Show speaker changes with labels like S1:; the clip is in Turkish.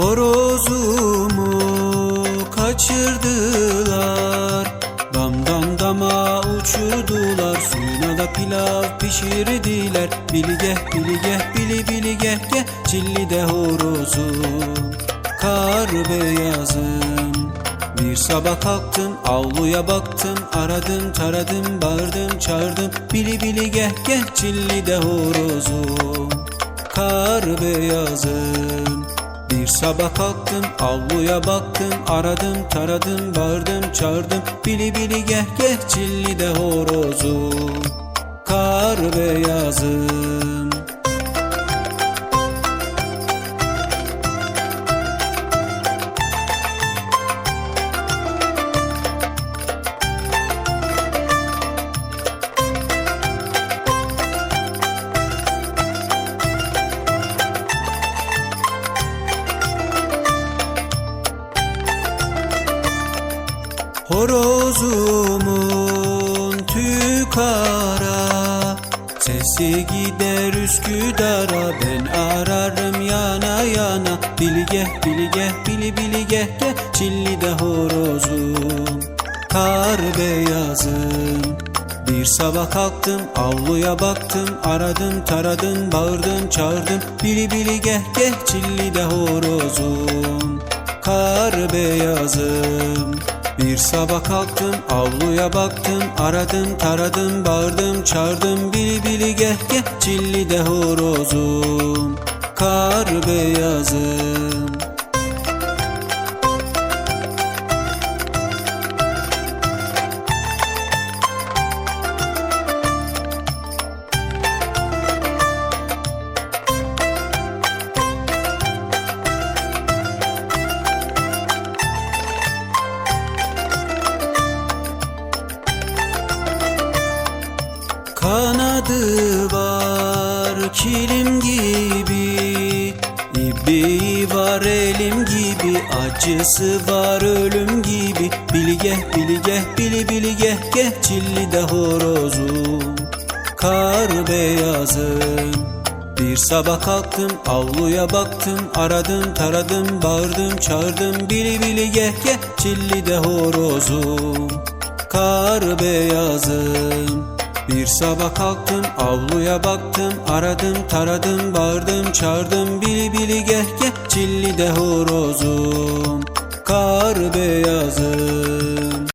S1: Horozumu kaçırdılar. Dam dam dama uçurdular. Suyuna da pilav pişirdiler. Biligeh biligeh bili biligeh geh Çillide horozum Kar beyazım. Bir sabah kalktım avluya baktım Aradım taradım bağırdım çağırdım Bili bili geh geh çilli de horozum Kar beyazım sabah kalktım avluya baktım Aradım taradım bağırdım çağırdım. Bili bili geh geh çilli de horozum Horozumun tüy kara Sesi gider Üsküdar'a. Ben ararım yana yana Biligeh biligeh bili biligeh geh Çilli'de horozum Kar beyazım. Bir sabah kalktım avluya baktım Aradım taradım bağırdım çağırdım. Bili bili geh geh çilli de horozum Kar beyazım Bir sabah kalktım avluya baktım Aradım taradım bağırdım çağırdım Bili bili geh geh çilli de horozum Kar beyazım Kanadı var kilim gibi. İbi var elim gibi. Acısı var ölüm gibi. Biligeh biligeh bili biligeh geh Çilli de horozum Kar beyazım bir sabah kalktım avluya baktım. Aradım taradım bağırdım çağırdım. Bili bili geh çilli de horozum Kar beyazım bir sabah kalktım avluya baktım Aradım taradım bağırdım çağırdım Bili bili geh geh çilli de horozum. Kar beyazım